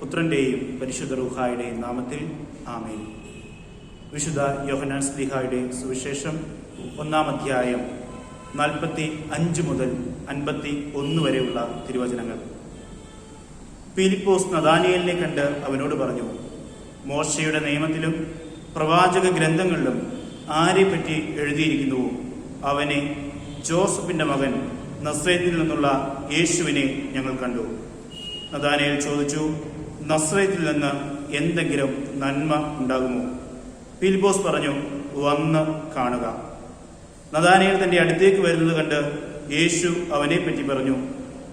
പുത്രന്റെയും പരിശുദ്ധ റുഹായുടെയും നാമത്തിൽ ആമേൻ. വിശുദ്ധ യോഹനാൻ സ്ലിഹായുടെ സുവിശേഷം ഒന്നാം അധ്യായം നാൽപ്പത്തി അഞ്ച് മുതൽ അൻപത്തി ഒന്ന് വരെയുള്ള തിരുവചനങ്ങൾ. ഫിലിപ്പോസ് നദാനിയലിനെ കണ്ട് അവനോട് പറഞ്ഞു മോശയുടെ നിയമത്തിലും പ്രവാചക ഗ്രന്ഥങ്ങളിലും ആരെപ്പറ്റി എഴുതിയിരിക്കുന്നുവോ അവനെ ജോസഫിന്റെ മകൻ നസ്രേത്തിൽ നിന്നുള്ള യേശുവിനെ ഞങ്ങൾ കണ്ടു. നദാനിയൽ ചോദിച്ചു നസ്രത്തിൽ നിന്ന് എന്തെങ്കിലും നന്മ ഉണ്ടാകുമോ? ഫിലിപ്പോസ് പറഞ്ഞു വന്ന് കാണുക. നദാനയിൽ തന്റെ അടുത്തേക്ക് വരുന്നത് കണ്ട് യേശു അവനെ പറ്റി പറഞ്ഞു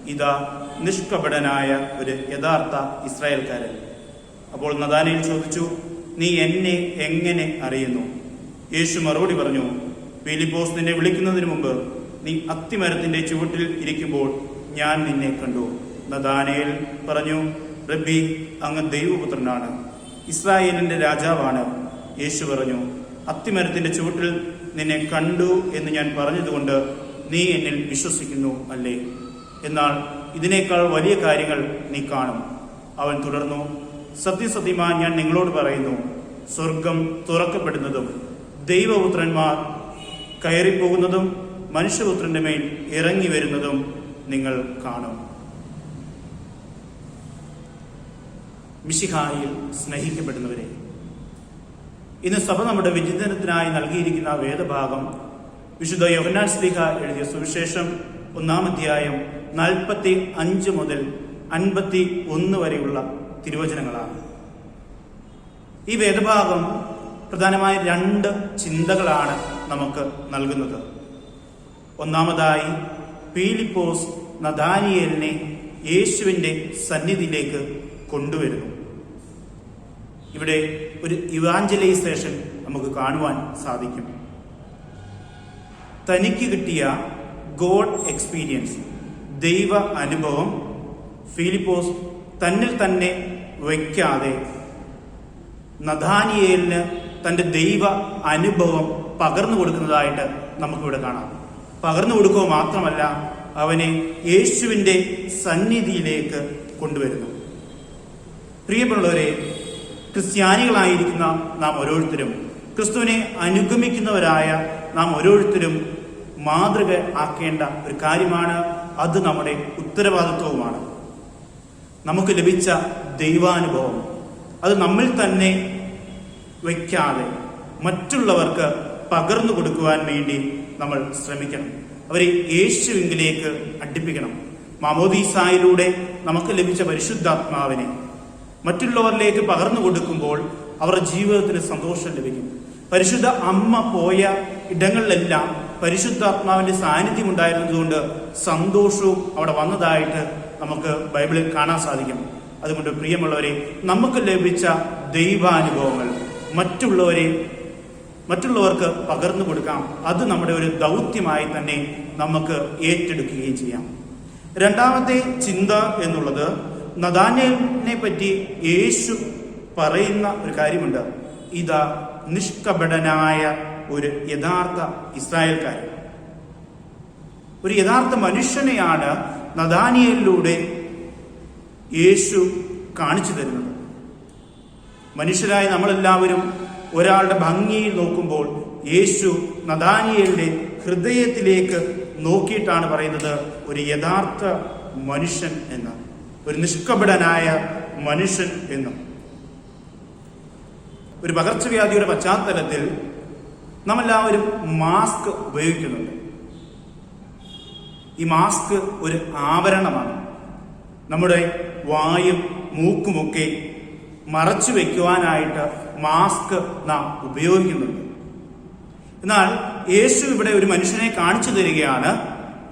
ഇതാ നിഷ്കപടനായ ഒരു യഥാർത്ഥ ഇസ്രായേൽക്കാരൻ. അപ്പോൾ നദാനയിൽ ചോദിച്ചു നീ എന്നെ എങ്ങനെ അറിയുന്നു? യേശു മറുപടി പറഞ്ഞു ഫിലിപ്പോസ് നിന്നെ വിളിക്കുന്നതിന് മുമ്പ് നീ അത്തിമരത്തിന്റെ ചുവട്ടിൽ ഇരിക്കുമ്പോൾ ഞാൻ നിന്നെ കണ്ടു. നദാനേൽ പറഞ്ഞു റബ്ബി അങ്ങ് ദൈവപുത്രനാണ്. ഇസ്രായേലിന്റെ രാജാവാണ്. യേശു പറഞ്ഞു അത്തിമരത്തിന്റെ ചുവട്ടിൽ നിന്നെ കണ്ടു എന്ന് ഞാൻ പറഞ്ഞതുകൊണ്ട് നീ എന്നിൽ വിശ്വസിക്കുന്നു അല്ലേ? എന്നാൽ ഇതിനേക്കാൾ വലിയ കാര്യങ്ങൾ നീ കാണും. അവൻ തുടർന്നു സത്യസത്യമാ ഞാൻ നിങ്ങളോട് പറയുന്നു സ്വർഗം തുറക്കപ്പെടുന്നതും ദൈവപുത്രന്മാർ കയറിപ്പോകുന്നതും മനുഷ്യപുത്രന്റെ മേൽ ഇറങ്ങി വരുന്നതും നിങ്ങൾ കാണും. മിശിഹായിൽ സ്നേഹിക്കപ്പെടുന്നവരെ. ഇന്ന് സഭ നമ്മുടെ വിചിന്തനത്തിനായി നൽകിയിരിക്കുന്ന വേദഭാഗം വിശുദ്ധ യോഹന്നാൻ സ്ലിഹ എഴുതിയ സുവിശേഷം ഒന്നാം അധ്യായം നാൽപ്പത്തി അഞ്ച് മുതൽ അൻപത്തി ഒന്ന് വരെയുള്ള തിരുവചനങ്ങളാണ്. ഈ വേദഭാഗം പ്രധാനമായ രണ്ട് ചിന്തകളാണ് നമുക്ക് നൽകുന്നത്. ഒന്നാമതായി പീലിപ്പോസ് നദാനിയേലിനെ യേശുവിന്റെ സന്നിധിയിലേക്ക് കൊണ്ടുവരുന്നു. ഇവിടെ ഒരു ഇവാഞ്ചലൈസേഷൻ നമുക്ക് കാണുവാൻ സാധിക്കും. തനിക്ക് കിട്ടിയ ഗോഡ് എക്സ്പീരിയൻസ് ദൈവ അനുഭവം ഫിലിപ്പോസ് തന്നിൽ തന്നെ വയ്ക്കാതെ നദാനിയേലിന് തന്റെ ദൈവ അനുഭവം പകർന്നു കൊടുക്കുന്നതായിട്ട് നമുക്കിവിടെ കാണാം. പകർന്നു കൊടുക്കുക മാത്രമല്ല അവനെ യേശുവിന്റെ സന്നിധിയിലേക്ക് കൊണ്ടുവരുന്നു. പ്രിയമുള്ളവരെ ക്രിസ്ത്യാനികളായിരിക്കുന്ന നാം ഓരോരുത്തരും ക്രിസ്തുവിനെ അനുഗമിക്കുന്നവരായ നാം ഓരോരുത്തരും മാതൃക ആക്കേണ്ട ഒരു കാര്യമാണ് അത് നമ്മുടെ ഉത്തരവാദിത്വവുമാണ്. നമുക്ക് ലഭിച്ച ദൈവാനുഭവം അത് നമ്മിൽ തന്നെ വയ്ക്കാതെ മറ്റുള്ളവർക്ക് പകർന്നു കൊടുക്കുവാൻ വേണ്ടി നമ്മൾ ശ്രമിക്കണം. അവരെ യേശുവിങ്കിലേക്ക് അടുപ്പിക്കണം. മാമോദീസായിലൂടെ നമുക്ക് ലഭിച്ച പരിശുദ്ധാത്മാവിനെ മറ്റുള്ളവരിലേക്ക് പകർന്നു കൊടുക്കുമ്പോൾ അവരുടെ ജീവിതത്തിന് സന്തോഷം ലഭിക്കും. പരിശുദ്ധ അമ്മ പോയ ഇടങ്ങളിലെല്ലാം പരിശുദ്ധാത്മാവിന്റെ സാന്നിധ്യം ഉണ്ടായിരുന്നതുകൊണ്ട് സന്തോഷവും അവിടെ വന്നതായിട്ട് നമുക്ക് ബൈബിളിൽ കാണാൻ സാധിക്കും. അതുകൊണ്ട് പ്രിയമുള്ളവരെ നമുക്ക് ലഭിച്ച ദൈവാനുഭവങ്ങൾ മറ്റുള്ളവരെ മറ്റുള്ളവർക്ക് പകർന്നു കൊടുക്കാം. അത് നമ്മുടെ ഒരു ദൗത്യമായി തന്നെ നമുക്ക് ഏറ്റെടുക്കുകയും ചെയ്യാം. രണ്ടാമത്തെ ചിന്ത എന്നുള്ളത് നദാന്യനെ പറ്റി യേശു പറയുന്ന ഒരു കാര്യമുണ്ട്. ഇതാ നിഷ്കപടനായ ഒരു യഥാർത്ഥ ഇസ്രായേൽക്കാരൻ. ഒരു യഥാർത്ഥ മനുഷ്യനെയാണ് നദാനിയലിലൂടെ യേശു കാണിച്ചു തരുന്നത്. മനുഷ്യരായ നമ്മളെല്ലാവരും ഒരാളുടെ ഭംഗിയിൽ നോക്കുമ്പോൾ യേശു നദാനിയലിന്റെ ഹൃദയത്തിലേക്ക് നോക്കിയിട്ടാണ് പറയുന്നത് ഒരു യഥാർത്ഥ മനുഷ്യൻ എന്ന് ഒരു നിഷ്കപടനായ മനുഷ്യൻ എന്നും. ഒരു പകർച്ചവ്യാധിയുടെ പശ്ചാത്തലത്തിൽ നമ്മളെല്ലാവരും മാസ്ക് ഉപയോഗിക്കുന്നുണ്ട്. ഈ മാസ്ക് ഒരു ആവരണമാണ്. നമ്മുടെ വായും മൂക്കുമൊക്കെ മറച്ചു വെക്കുവാനായിട്ട് മാസ്ക് നാം ഉപയോഗിക്കുന്നുണ്ട്. എന്നാൽ യേശു ഇവിടെ ഒരു മനുഷ്യനെ കാണിച്ചു തരികയാണ്.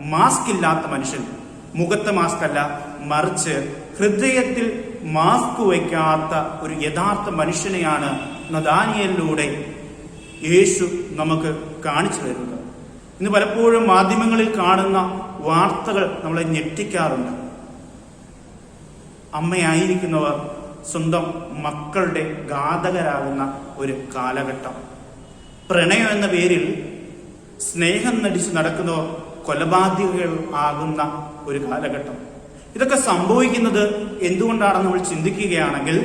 മാസ്ക് ഇല്ലാത്ത മനുഷ്യൻ. മുഖത്ത് മാസ്ക് അല്ല മറിച്ച് ഹൃദയത്തിൽ മാസ്ക് വയ്ക്കാത്ത ഒരു യഥാർത്ഥ മനുഷ്യനെയാണ് നദാനിയലിലൂടെ യേശു നമുക്ക് കാണിച്ചു തരുന്നത്. ഇന്ന് പലപ്പോഴും മാധ്യമങ്ങളിൽ കാണുന്ന വാർത്തകൾ നമ്മളെ ഞെട്ടിക്കാറുണ്ട്. അമ്മയായിരിക്കുന്നവർ സ്വന്തം മക്കളുടെ ഘാതകരാകുന്ന ഒരു കാലഘട്ടം. പ്രണയം എന്ന പേരിൽ സ്നേഹം നടിച്ച് നടക്കുന്നവർ കൊലപാതകൾ ആകുന്ന ഒരു കാലഘട്ടം. ഇതൊക്കെ സംഭവിക്കുന്നത് എന്തുകൊണ്ടാണെന്ന് നമ്മൾ ചിന്തിക്കുകയാണെങ്കിൽ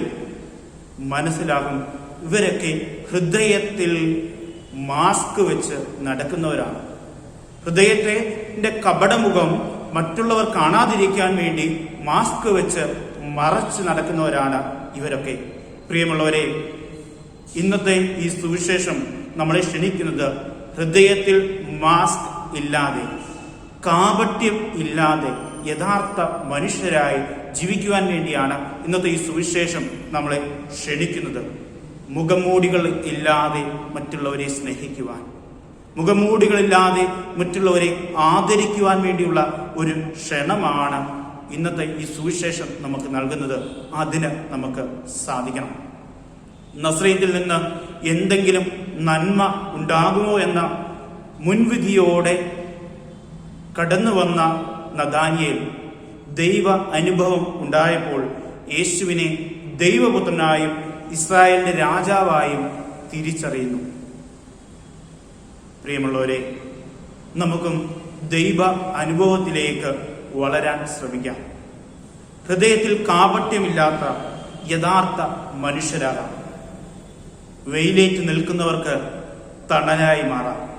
മനസ്സിലാകും ഇവരൊക്കെ ഹൃദയത്തിൽ മാസ്ക് വെച്ച് നടക്കുന്നവരാണ്. ഹൃദയത്തിന്റെ കപടമുഖം മറ്റുള്ളവർ കാണാതിരിക്കാൻ വേണ്ടി മാസ്ക് വെച്ച് മറച്ച് നടക്കുന്നവരാണ് ഇവരൊക്കെ. പ്രിയമുള്ളവരെ ഇന്നത്തെ ഈ സുവിശേഷം നമ്മളെ ക്ഷണിക്കുന്നത് ഹൃദയത്തിൽ മാസ്ക് ഇല്ലാതെ കാപട്യം ഇല്ലാതെ യഥാർത്ഥ മനുഷ്യരായി ജീവിക്കുവാൻ വേണ്ടിയാണ് ഇന്നത്തെ ഈ സുവിശേഷം നമ്മളെ ക്ഷണിക്കുന്നത്. മുഖമൂടികൾ ഇല്ലാതെ മറ്റുള്ളവരെ സ്നേഹിക്കുവാൻ മുഖമൂടികളില്ലാതെ മറ്റുള്ളവരെ ആദരിക്കുവാൻ വേണ്ടിയുള്ള ഒരു ക്ഷണമാണ് ഇന്നത്തെ ഈ സുവിശേഷം നമുക്ക് നൽകുന്നത് അതിന് നമുക്ക് സാധിക്കണം. നസ്രീത്തിൽ നിന്ന് എന്തെങ്കിലും നന്മ ഉണ്ടാകുമോ എന്ന മുൻവിധിയോടെ കടന്നു വന്ന നദാനിയേൽ ദൈവ അനുഭവം ഉണ്ടായപ്പോൾ യേശുവിനെ ദൈവപുത്രനായും ഇസ്രായേലിന്റെ രാജാവായും തിരിച്ചറിയുന്നു. പ്രിയമുള്ളവരെ നമുക്കും ദൈവ അനുഭവത്തിലേക്ക് വളരാൻ ശ്രമിക്കാം. ഹൃദയത്തിൽ കാപട്യമില്ലാത്ത യഥാർത്ഥ മനുഷ്യരാകാം. വെയിലേറ്റ് നിൽക്കുന്നവർക്ക് തണലായി മാറാം.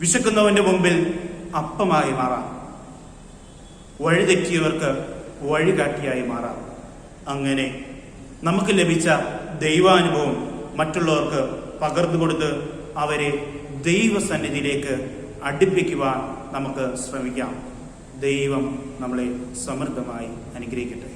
വിശക്കുന്നവന്റെ മുമ്പിൽ അപ്പമായി മാറാം. വഴിതെറ്റിയവർക്ക് വഴികാട്ടിയായി മാറാം. അങ്ങനെ നമുക്ക് ലഭിച്ച ദൈവാനുഭവം മറ്റുള്ളവർക്ക് പകർന്നു കൊടുത്ത് അവരെ ദൈവസന്നിധിയിലേക്ക് അടുപ്പിക്കുവാൻ നമുക്ക് ശ്രമിക്കാം. ദൈവം നമ്മളെ സമൃദ്ധമായി അനുഗ്രഹിക്കട്ടെ.